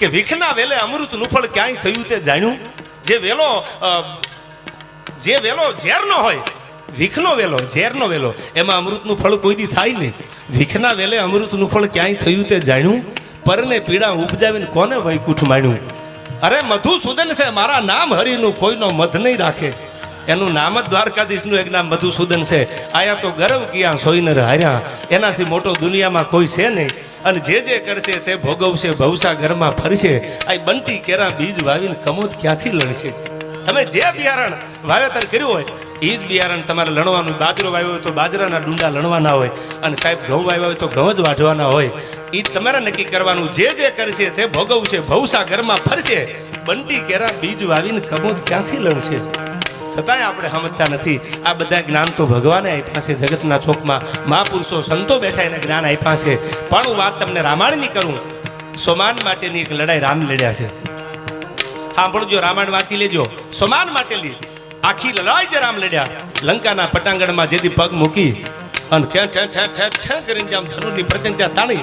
કે વિખના વેલે અમૃતનું ફળ ક્યાંય થયું તે જાણ્યું? જે વેલો જે વેલો ઝેરનો હોય વિખનો વેલો, ઝેરનો વેલો, એમાં અમૃતનું ફળ કોઈથી થાય નહીં. વિખના વેલે અમૃતનું ફળ ક્યાંય થયું તે જાણ્યું? પરને પીડા ઉપજાવીને કોને વૈકુંઠ માણ્યું? અરે મધુસૂદન છે, મારા નામ હરિનું કોઈનો મધ નહીં રાખે. એનું નામ જ દ્વારકાધીશનું એક નામ મધુસૂદન છે. આયા તો ગરવ કિયા સોઈનર હાર્યા. એનાથી મોટો દુનિયામાં કોઈ છે નહીં. અને જે જે કરશે તે ભોગવશે ભવસા ઘરમાં ફરશે. આ બંટી કેરા બીજ વાવીને કમોદ ક્યાંથી લણશે? તમે જે બિયારણ વાવેતર કર્યું હોય એ જ બિયારણ તમારે લણવાનું. બાજરો વાવ્યો હોય તો બાજરાના ડુંડા લણવાના હોય. અને સાહેબ, ઘઉં વાવ્યા હોય તો ઘઉં જ વાઢવાના હોય. એ તમારે નક્કી કરવાનું. જે જે કરશે તે ભોગવશે ભવસા ઘરમાં ફરશે. બંટી કેરા બીજ વાવીને કમોદ ક્યાંથી લણશે? છતાંય આપણે સમજતા નથી. આ બધા જ્ઞાન તો ભગવાને આપ્યા છે. જગતના ચોકમાં મહાપુરુષો, સંતો બેઠા એને જ્ઞાન આપ્યા છે. પણ હું વાત તમને રામાયણની કરું. સોમાન માટેની એક લડાઈ રામ લડ્યા છે. સાંભળજો, રામાયણ વાંચી લેજો. સોમાન માટેની આખી લડાઈ જે રામ લડ્યા, લંકાના પટાંગણમાં જેથી પગ મૂકી અને ઠે ઠે ઠે ઠે ઠે કરીને જેમ ધનુની પ્રચંચા તાણી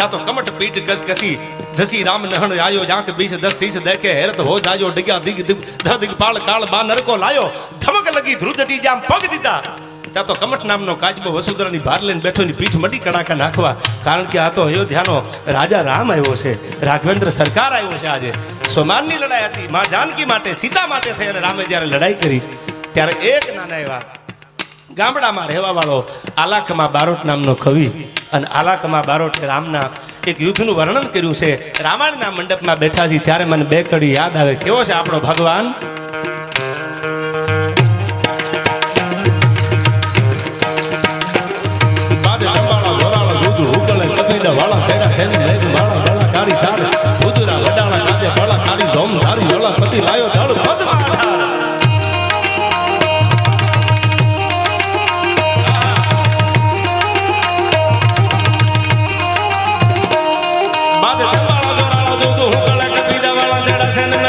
તા તો કમટ પીઠ ઘસ ઘસી ધસી રામ નહણ આયો જાંક બીસ દસ સીસ દેખે હેરત હો જાયો ડિગ્યા દિગ દિગ ધ દિગ પાળ કાળ બા નરકો લાયો ધમક લગી ધ્રુજટી જામ પગ દીધા ત્યાં તો કમટ નામનો કાચબો વસુંધરાની બહાર લઈને બેઠો ની પીઠ મડી કડાકા નાખવા કારણ કે આ તો અયોધ્યાનો રાજા રામ આવ્યો છે રાઘવેન્દ્ર સરકાર આવ્યો છે આજે સોમાનની લડાઈ હતી મા જાનકી માટે સીતા માટે થઈ અને રામે જ્યારે લડાઈ કરી ત્યારે એક નાના એવા ગામડામાં રહેવા વાળો આલાકમાં બારોટ નામનો કવિ અને આલાકમાં બારોટે રામના એક યુદ્ધનું વર્ણન કર્યું છે. રામાયણના મંડપમાં બેઠા છીએ ત્યારે મને બે કડી યાદ આવે. કેવો છે આપણો ભગવાન?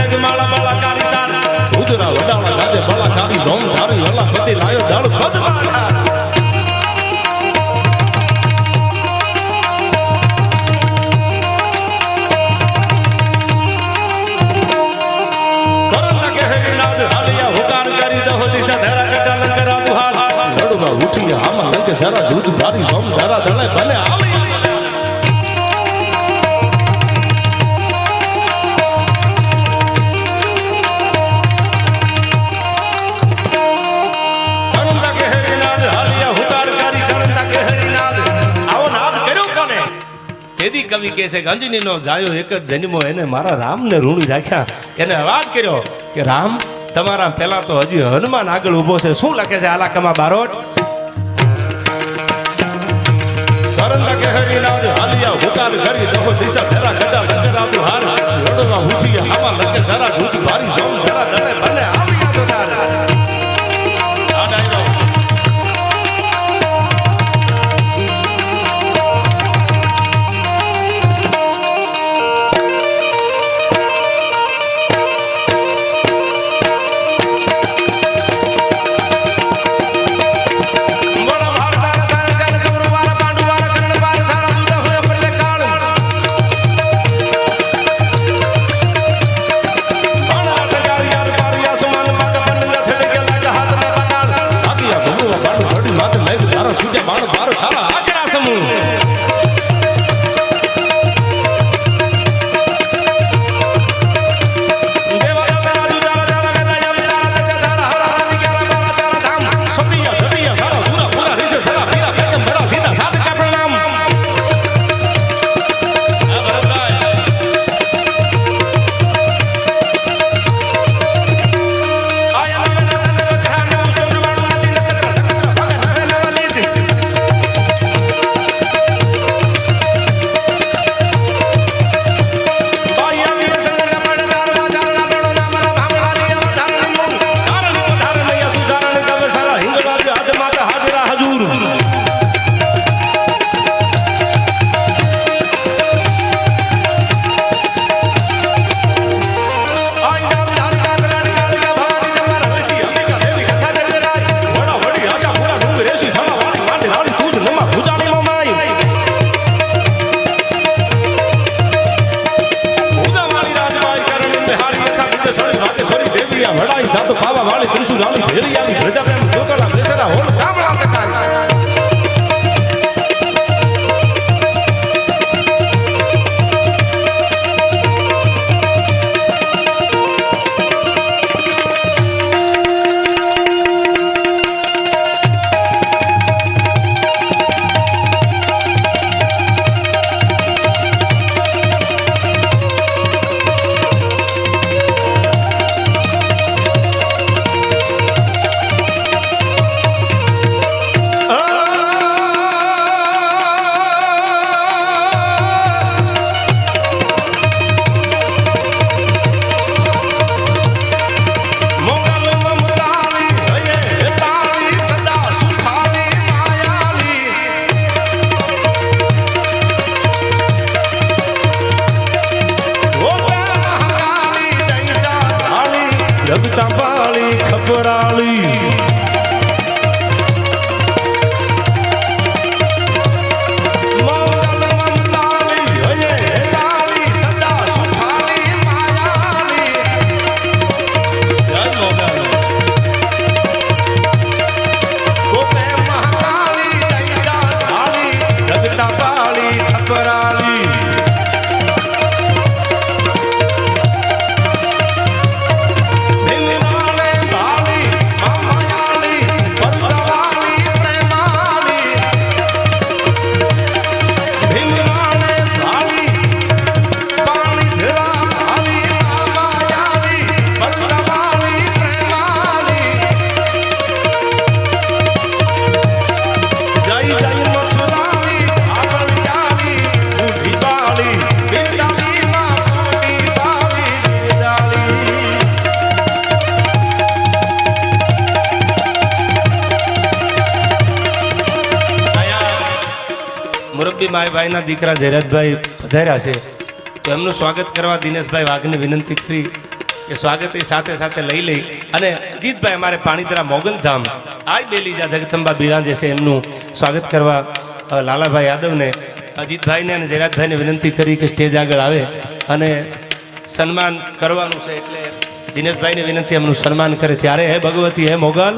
છેડા, માળા માળા, કારી સાર, ઉદુરા, વડાળા, કાજે, બળા, કારી ઝોમ, ધારી, ઝોલા, પતિ, લાયો, ધાડુ, પદમાં અઢાર. કરંદ કહેરી નાદ હાલિયા તેદી કવિ કહે છે અંજનીનો જાયો, એક જ જન્મો એને મારા રામને ઋણી રાખ્યા. એને અવાજ કર્યો કે, રામ, તમારા પહેલા તો હજી હનુમાન આગળ ઊભો છે. શું લખે છે આલાકમાં બારોટ? હાર લડવા ઉછી હાવા લંકે જરા જૂત ભારી સોમ, જરા દલે બને. માયભાઈના દીકરા જયરાજભાઈ પધાર્યા છે. તો એમનું સ્વાગત કરવા દિનેશભાઈ વાઘને વિનંતી કરી કે સ્વાગત એ સાથે સાથે લઈ લઈ. અને અજીતભાઈ અમારે પાણીદરા મોગલધામ આજ બેલીજા જગદંબા બિરાજે છે એમનું સ્વાગત કરવા લાલાભાઈ યાદવને, અજીતભાઈને અને જયરાજભાઈને વિનંતી કરી કે સ્ટેજ આગળ આવે અને સન્માન કરવાનું છે એટલે દિનેશભાઈને વિનંતી એમનું સન્માન કરે. ત્યારે હે ભગવતી, હે મોગલ.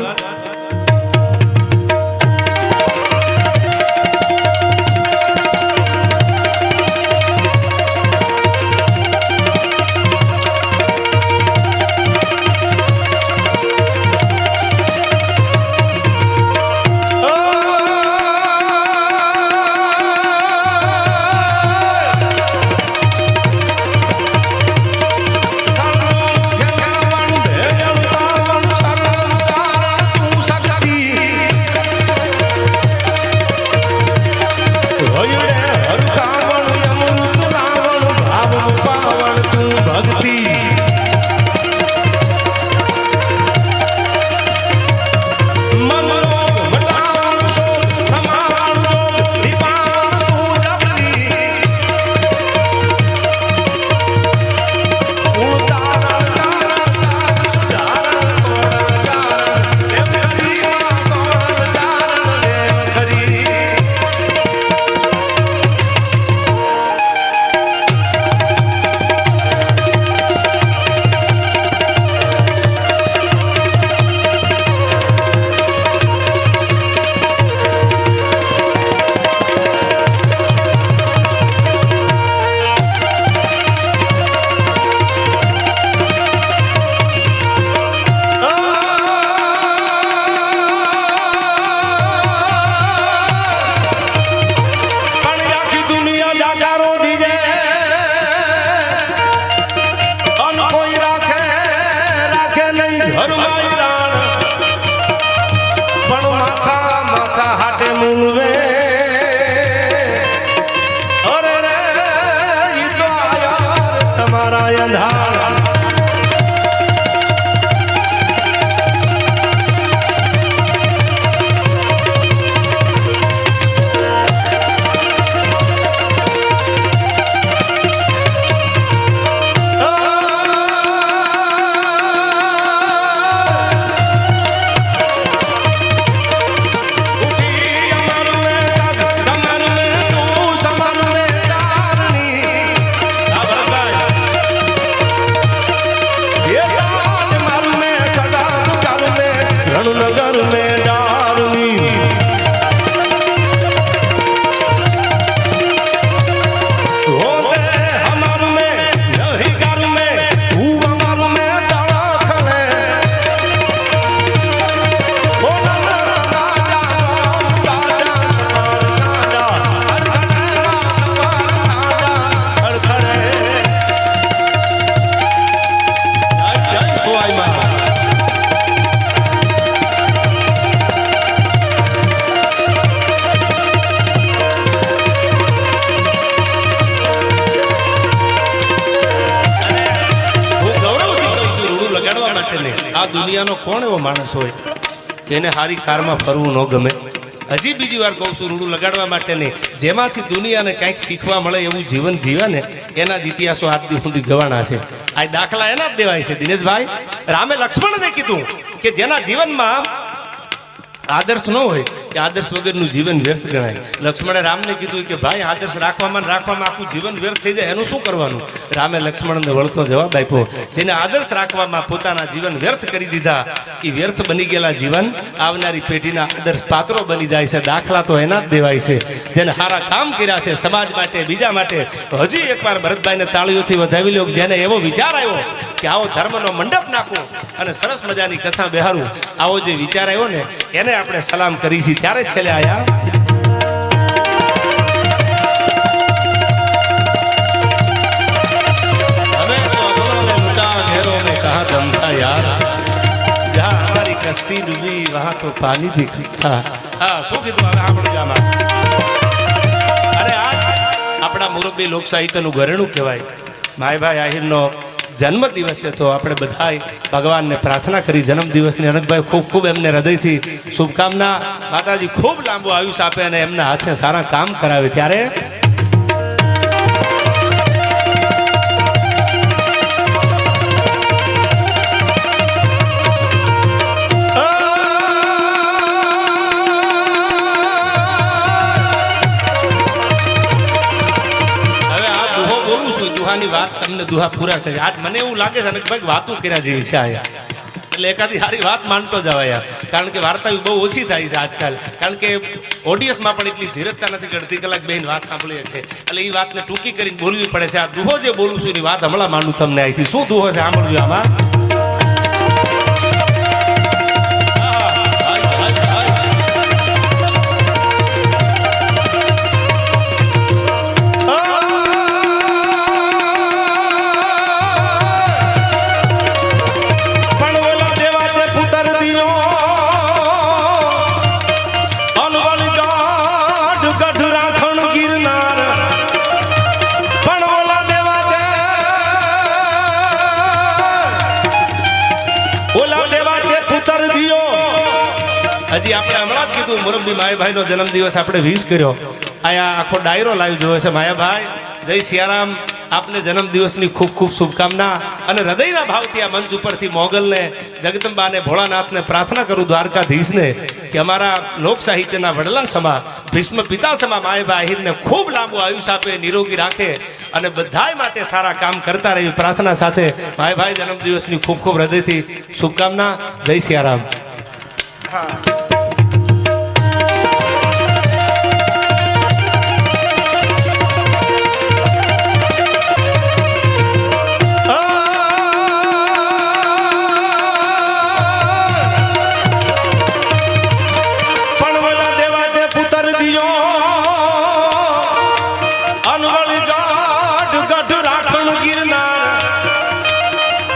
અંધાર માણસ હોય, તેને સારી કારમાં ફરવું ન ગમે. હજી બીજી વાર કહું છું, રૂડું લગાડવા માટે નહીં. જેમાંથી દુનિયાને કંઈક શીખવા મળે એવું જીવન જીવે ને, એના જ ઇતિહાસો આજ સુધી ગવાના છે. આ દાખલા એના જ દેવાય છે, દિનેશભાઈ. રામે લક્ષ્મણને કીધું કે જેના જીવનમાં આદર્શ ન હોય એ આદર્શ વગરનું જીવન વ્યર્થ ગણાય. લક્ષ્મણે રામને કીધું કે ભાઈ, આદર્શ રાખવામાં રાખવામાં આખું જીવન વ્યર્થ થઈ જાય, એનું શું કરવાનું? રામે લક્ષ્મણને વળતો જવાબ આપ્યો, જેને આદર્શ રાખવામાં પોતાના જીવન વ્યર્થ કરી દીધા એ વ્યર્થ બની ગયેલા જીવન આવનારી પેઢીના આદર્શ પાત્રો બની જાય છે, દાખલા તો એના જ દેવાય છે. જેને સારા કામ કર્યા છે, સમાજ માટે, બીજા માટે હજી એકવાર ભરતભાઈને તાળીઓથી વધાવી લો જેને એવો વિચાર આવ્યો કે આવો ધર્મનો મંડપ નાખો અને સરસ મજાની કથા બેહારું આવો જે વિચાર આવ્યો ને, એને આપણે સલામ કરી છીએ ક્યારે છેલ્લે આયા? કસ્તી ડૂબી, વહાં તો પાણી ભી હા હા, શું કીધું? હવે આપણે જામાં અરે આજ આપણા મુરબ્બી લોક સાહિત્યનું ઘરેણું કહેવાય. માયભાઈ આહિરનો જન્મ દિવસે તો આપણે બધાય ભગવાનને પ્રાર્થના કરી જન્મ દિવસની અનંતભાઈ ખૂબ ખૂબ એમને હૃદયથી શુભકામના. માતાજી ખૂબ લાંબુ આયુષ્ય આપે અને એમના હાથે સારા કામ કરાવે. ત્યારે દુહાની વાત તમને દુહા પૂરા કરી. આજ મને એવું લાગે છે ને કે ભાઈ વાતો કર્યા જેવી છે આયા. એટલે એકાદી સારી વાત માનતો જવાય યાર કારણ કે વાર્તા બહુ ઓછી થાય છે આજકાલ. કારણ કે ઓડિયન્સમાં પણ એટલી ધીરજતા નથી અડધી કલાક બેન વાત સાંભળીએ છે એટલે એ વાતને ટૂંકી કરીને બોલવી પડે છે. આ દુહો જે બોલું છું એની વાત હમણાં માનું તમને અહીંથી. શું દુહો છે સાંભળ્યું આમાં. હજી આપણે હમણાં જ કીધું, મુરબ્બી માયાભાઈ નો જન્મદિવસ આપણે વીસ કર્યો. અહીંયા આખો ડાયરો લાવી જોયો છે માયાભાઈ. જય સિયારામ. આપને જન્મદિવસની ખૂબ ખૂબ શુભકામના અને હૃદયના ભાવથી આ મંચ ઉપરથી મોગલને, જગદંબાને, ભોળાનાથને પ્રાર્થના કરું દ્વારકાધીશને કે અમારા લોક સાહિત્યના વડલા સમા, ભીષ્મ પિતા સમા માયાભાઈ આહિરને ખૂબ લાંબુ આયુષ્ય આપે, નિરોગી રાખે અને બધાય માટે સારા કામ કરતા રહી પ્રાર્થના સાથે માયભાઈ જન્મદિવસની ખૂબ ખૂબ હૃદયથી શુભકામના. જય સિયારામ. પણ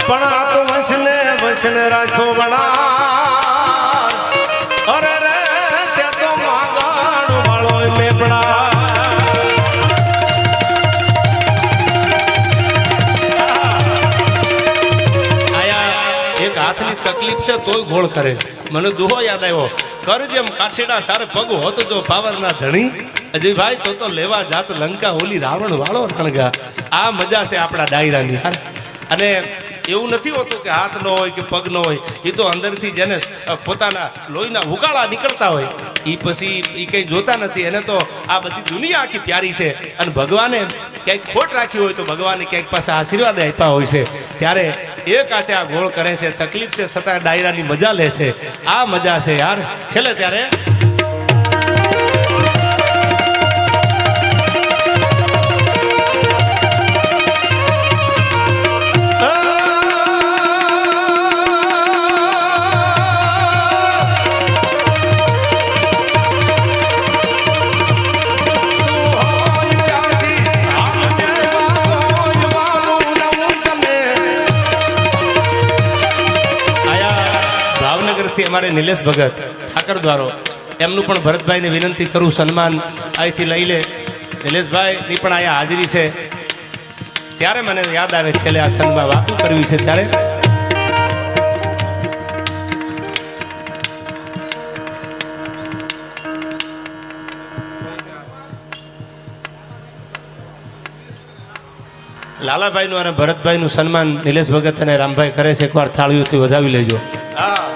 પણ આ તો વંશને વંશને રાખો વડા અરે રે તે તો એક હાથની તકલીફ છે તોય ગોળ કરે. મને દુહો યાદ આવ્યો. કર જેમ કાઠેડા તારે પગ હોત જો પાવરના ધણી. અજયભાઈ, તો તો લેવા જાત લંકા ઓલી રાવણ વાળો રણગા આ મજા છે આપણા ડાયરાની. યાર અને એવું નથી હોતું કે હાથ ન હોય કે પગ ન હોય. એ તો અંદરથી જેને પોતાના લોહીના ઉકાળા નીકળતા હોય. એ પછી એ કંઈ જોતા નથી. એને તો આ બધી દુનિયા આખી પ્યારી છે. અને ભગવાને ક્યાંક ખોટ રાખી હોય તો ભગવાને ક્યાંક પાસે આશીર્વાદ આપ્યા હોય છે. ત્યારે એક હાથે આ ગોળ કરે છે. તકલીફ છે, છતાં ડાયરાની મજા લે છે. આ મજા છે યાર. છેલ્લે ત્યારે અમારે નિલેશ ભગત, ઠાકર દ્વારો. એમનું પણ ભરતભાઈને વિનંતી કરું સન્માન. અહીંથી લઈ લે. નિલેશભાઈની પણ અહીંયા હાજરી છે. ત્યારે મને યાદ આવે છેલ્લે આ સન્માન વાતું કરવી છે ત્યારે. લાલાભાઈનું અને ભરતભાઈ નું સન્માન નિલેશ ભગત અને રામભાઈ કરે છે. એકવાર થાળીઓથી વધાવી લેજો. હા.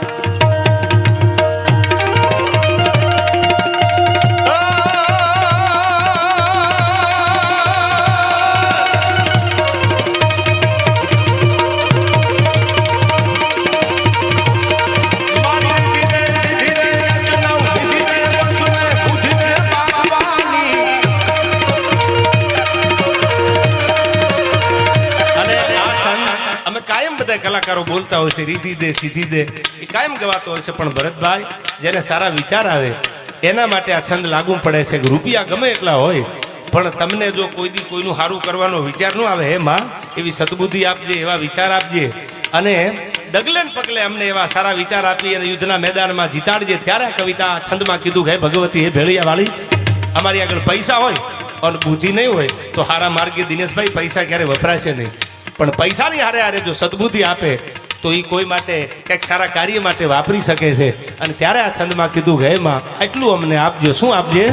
કલાકારો બોલતા હોય છે, રીધી દે, સીધી દે. એ કાયમ ગવાતો હોય છે, પણ ભરતભાઈ, જેને સારા વિચાર આવે, એના માટે આ છંદ લાગુ પડે છે કે રૂપિયા ગમે એટલા હોય, પણ તમને જો કોઈ દી કોઈનું સારું કરવાનો વિચાર ન આવે, હે માં, એવી સદબુદ્ધિ આપજે, એવા વિચાર આપજે, અને ડગલે પગલે અમને એવા સારા વિચાર આપી અને યુદ્ધના મેદાનમાં જીતાડજે, ત્યારે કવિતા આ છંદમાં કીધું કે ભગવતી, હે ભેળિયા વાળી અમારી આગળ પૈસા હોય અને બુદ્ધિ નહીં હોય, તો હારા માર્ગે દિનેશભાઈ પૈસા ક્યારે વપરાશે નહીં. પણ પૈસાની હારે હારે જો સદબુદ્ધિ આપે, તો એ કોઈ માટે કંઈક સારા કાર્ય માટે વાપરી શકે છે. અને ત્યારે આ છંદમાં કીધું કે, હે માં, આટલું અમને આપજો. શું આપજે?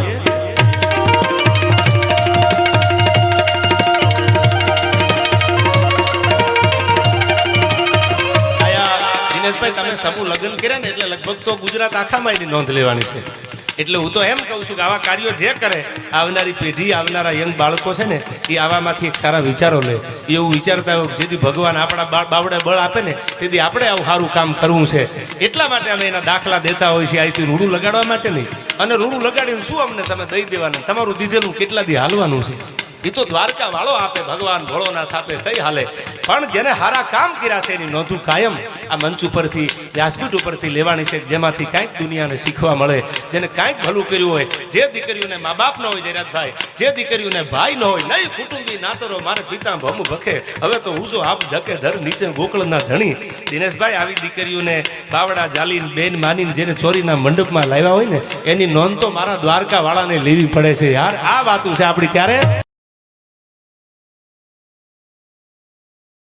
દિનેશભાઈ, તમે સમૂહ લગ્ન કર્યા ને, એટલે લગભગ તો ગુજરાત આખામાં એની નોંધ લેવાની છે. એટલે હું તો એમ કહું છું કે આવા કાર્યો જે કરે, આવનારી પેઢી, આવનારા યંગ બાળકો છે ને, એ આવામાંથી એક સારા વિચારો લે. એવું વિચારતા હોય જેથી ભગવાન આપણા બાવડે બળ આપે ને, તેથી આપણે આવું સારું કામ કરવું છે. એટલા માટે અમે એના દાખલા દેતા હોય છે અહીંથી રૂડું લગાડવા માટે નહીં. અને રૂડું લગાડીને શું અમને તમે દઈ દેવાનું? તમારું દીધેલું કેટલા દી હાલવાનું છે? એ તો દ્વારકા વાળો આપે, ભગવાન ભોળોનાથ આપે થઈ હાલે. પણ જેને હારા કામ કર્યા છે એની નોંધું કાયમ આ મંચ ઉપરથી, વ્યાસપીઠ ઉપરથી લેવાની છે, જેમાંથી કાંઈક દુનિયાને શીખવા મળે. જેને કાંઈક ભલું કર્યું હોય, જે દીકરીઓને મા બાપ ન હોય જયરાજભાઈ, જે દીકરીઓને ભાઈ ન હોય નહીં કુટુંબી નાતરો, મારે પિતા ભમ ભખે. હવે તો ઉજો આપ જકે ધર નીચે ગોકળના ધણી? દિનેશભાઈ આવી દીકરીઓને બાવડા જાલીને, બેન માનીને જેને ચોરીના મંડપમાં લાવ્યા હોય ને, એની નોંધ તો મારા દ્વારકા વાળાને લેવી પડે છે. યાર, આ વાતું છે આપણી ત્યારે